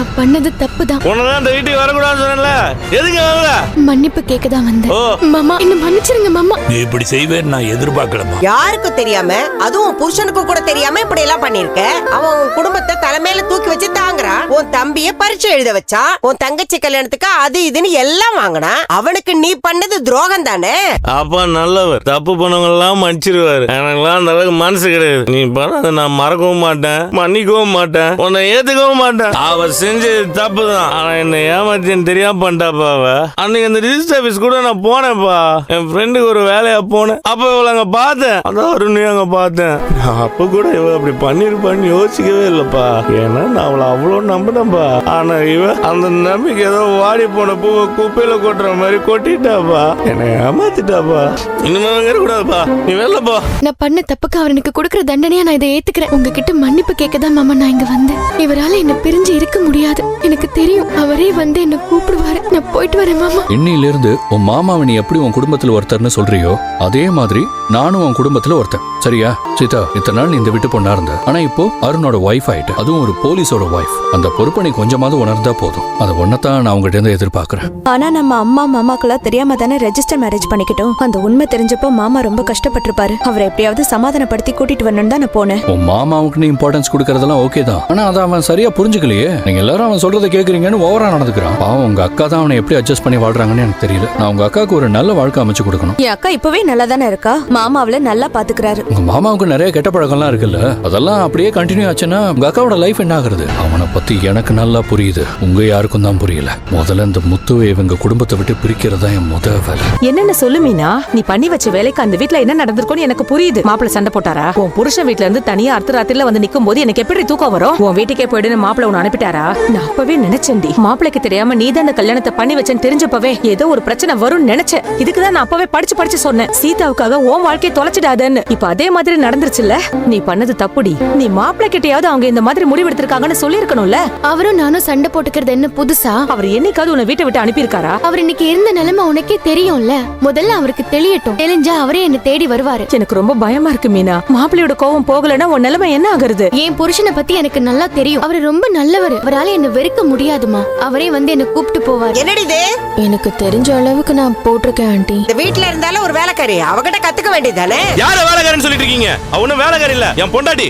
நான் பண்ணது தப்புதான். உன்னதான் இந்த வீட்டுக்கு வரக்கூடாதுன்னு சொன்னல எதுக்கு வரல? மன்னிப்பு கேட்க தான் வந்தேன். ஓ. மாமா என்ன மன்னிச்சிருங்க மாமா. நீ இப்படி செய்வேன்னு நான் எதிர்பார்க்கலமா யாருக்கும் தெரியாம அதுவும் புருஷனுக்கும் கூட தெரியாம இப்படி எல்லாம் பண்ணிருக்க? அவன் உன் குடும்பத்தை தலைமையில தூக்கி வச்சு தாங்குறான். உன் தம்பிய பரீட்சை எழுத வச்சான் உன் தங்கச்சி கல்யாணத்துக்கு அது இதுன்னு எல்லாம் வாங்கினான் அவனுக்கு நீ பண்ணது துரோகம் தானே அப்பா நல்லவர். தப்பு பண்ணவங்க எல்லாம் மன்னிச்சிருவாரு. எனக்குலாம் அந்த அளவுக்கு மனசு கிடையாது. நீ பண்ணதை நான் மறக்கவும் மாட்டேன் மன்னிக்கவும் மாட்டேன் உன்னை ஏத்துக்கவும் மாட்டேன். அவ செஞ்சது தப்பு தான் ஆனா என்ன ஏமாத்தின்னு தெரியாம பண்ணிட்டாப்பா அவ. அன்னைக்கு அந்த ரிஜிஸ்டர் ஆபீஸ் கூட நான் போனேன்ப்பா. என் ஃப்ரெண்டுக்கு ஒரு வேலையா போனேன். அப்ப இவளை அங்க பார்த்தேன். அதான் அருணையும் அங்க பார்த்தேன். நான் அப்ப கூட இவ அப்படி பண்ணிருப்பான்னு யோசிக்கவே இல்லப்பா. ஏன்னா நான் அவளை அவ்வளோ நம்பினேன்ப்பா. ஆனா இவ அந்த நம்பிக்கை ஏதோ வாடி போன பூவை குப்பையில கொட்டுற மாதிரி கொட்டிட்டாப்பா. என்னை ஏமாத்திட்டாப்பா. இனிமே இருக்கக்கூடாதுப்பா. நீ வெளில போ. நான் பண்ண தப்புக்கு அவர் எனக்கு கொடுக்குற தண்டனையா நான் இதை ஏத்துக்கிறேன். உங்ககிட்ட மன்னிப்பு கேட்க தான் மாமா நான் இங்க வந்தேன். இவரால என்ன பிரிஞ்சு இருக்க முடியாது எனக்கு தெரியும். அவரே வந்து என்ன கூப்பிடுவாரு. நான் போயிட்டு வரேன் மாமா. இன்னிலிருந்து உன் மாமாவை நீ எப்படி உன் குடும்பத்துல ஒருத்தர்னு சொல்றியோ அதே மாதிரி நானும் உன் குடும்பத்துல ஒருத்தன். சரியா? சீதா இத்தனை நாள் நீ இந்த விட்டு பொண்ணா இருந்த. ஆனா இப்போ அருணோட ஒய்ஃப் ஆயிட்டு. அதுவும் ஒரு போலீஸோட ஒய்ஃப் அந்த பொறுப்பை நீ கொஞ்சமாவது உணர்ந்தா போதும். அதை ஒன்னதான் நான் உங்ககிட்ட இருந்து எதிர்பார்க்கறேன். ஆனா நம்ம அம்மா மாமாக்கெல்லாம் தெரியாம தானே ரெஜிஸ்டர் மேரேஜ் பண்ணிக்கிட்டோம். அந்த உண்மை தெரிஞ்சப்போ மாமா ரொம்ப கஷ்டப்பட்டிருப்பாரு. அவரை எப்படியாவது சமாதானப்படுத்தி கூட்டிட்டு வரணும்னு தான் நான் போனேன். உன் மாமாவுக்கு நீ இம்பார்ட்டன்ஸ் கொடுக்கறதெல்லாம் ஓகே தான். ஆனா அதை அவன் சரியா புரிஞ்சுக்கலையே. நீங்க எல்லாரும் அவன் சொல்றதை கேக்குறீங்கன்னு ஓவரா நடந்துக்கிறான். பாவம் உங்க அக்கா தான் அவனை எப்படி அட்ஜஸ்ட் பண்ணி வாழ்றாங்கன்னு எனக்கு தெரியல. நான் உங்க அக்காவுக்கு ஒரு நல்ல வாழ்க்கை அமைச்சு கொடுக்கணும். என் அக்கா இப்பவே நல்லா தானே இருக்கா? மாமா அவளை நல்லா பாத்துக்கிறாரு. உங்க மாமாவுக்கு நிறைய கெட்ட பழக்கம்லாம் இருக்குல்ல? அதெல்லாம் அப்படியே கண்டினியூ ஆச்சுன்னா உங்க அக்காவோட லைஃப் என்ன ஆகுறது? அவனை பத்தி எனக்கு நல்லா புரியுது. உங்க யாருக்கும் தான் புரியல. முதல்ல இந்த முத்துவை இவங்க குடும்பத்தை விட்டு பிரிக்கிறதா என் முத வேலை. என்னென்ன சொல்லு மீனா? நீ பண்ணி வச்ச வேலைக்கு அந்த வீட்ல என்ன நடந்திருக்கும்னு எனக்கு புரியுது. மாப்பிள்ள சண்டை போட்டாரா? உன் புருஷன் வீட்ல இருந்து தனியா அர்த்த ராத்திரில வந்து நிக்கும் போது எனக்கு எப்படி தூக்கம் வரும்? உன் வீட்டுக்கே போயிடுன்னு மாப்பிள்ள உன்னை அனுப்பிட்டாரா? நான் அப்பவே நினைச்சேன்டி. மாப்பிளைக்கு தெரியாம நீ தான் கல்யாணத்தை பண்ணி வச்சேன்னு தெரிஞ்சப்பவே ஏதோ ஒரு பிரச்சனை வரும்னு நினைச்சேன். இதுக்கு தான் நான் அப்பவே படிச்சு படிச்சு சொன்னேன். சீதாவுக்காக உன் வாழ்க்கையை தொலைச்சிடாதன்னு. இப்ப அதே மாதிரி நடந்துருச்சுல்ல? நீ பண்ணது தப்புடி. நீ மாப்பிள்ளை கிட்டயாவது அவங்க இந்த மாதிரி முடிவெடுத்திருக்காங்கன்னு சொல்லியிருக்கணும்ல? அவரும் நானும் சண்டை போட்டுக்கிறது என்ன புதுசா? அவர் என்னைக்காவது உன்னை வீட்டை விட்டு அனுப்பியிருக்காரா? அவர் இன்னைக்கு இருந்த நிலைமை உனக்கே தெரியும்ல. முதல்ல அவருக்கு தெளியட்டும். தெரிஞ்சா அவரே என்ன தேடி வருவாரு. எனக்கு ரொம்ப பயமா இருக்கு மீனா. மாப்பிள்ளையோட கோவம் போகலன்னா உன் நிலைமை என்ன ஆகுறது? என் புருஷனை பத்தி எனக்கு நல்லா தெரியும். அவர் ரொம்ப நல்லவர். அவரால என்ன வெறுக்க முடியாதுமா. அவரே வந்து என்ன கூப்பிட்டு போவாரு. என்னடி இது? எனக்கு தெரிஞ்ச அளவுக்கு நான் போட்டிருக்கேன் ஆண்டி. இந்த வீட்ல இருந்தாலும் ஒரு வேலைக்காரி. அவகிட்ட கத்துக்க வேண்டியதானே யார வேலைக்காரன்னு சொல்லிட்டு இருக்கீங்க? அவ ஒன்னும் வேலைக்காரி இல்ல. என் பொண்டாட்டி.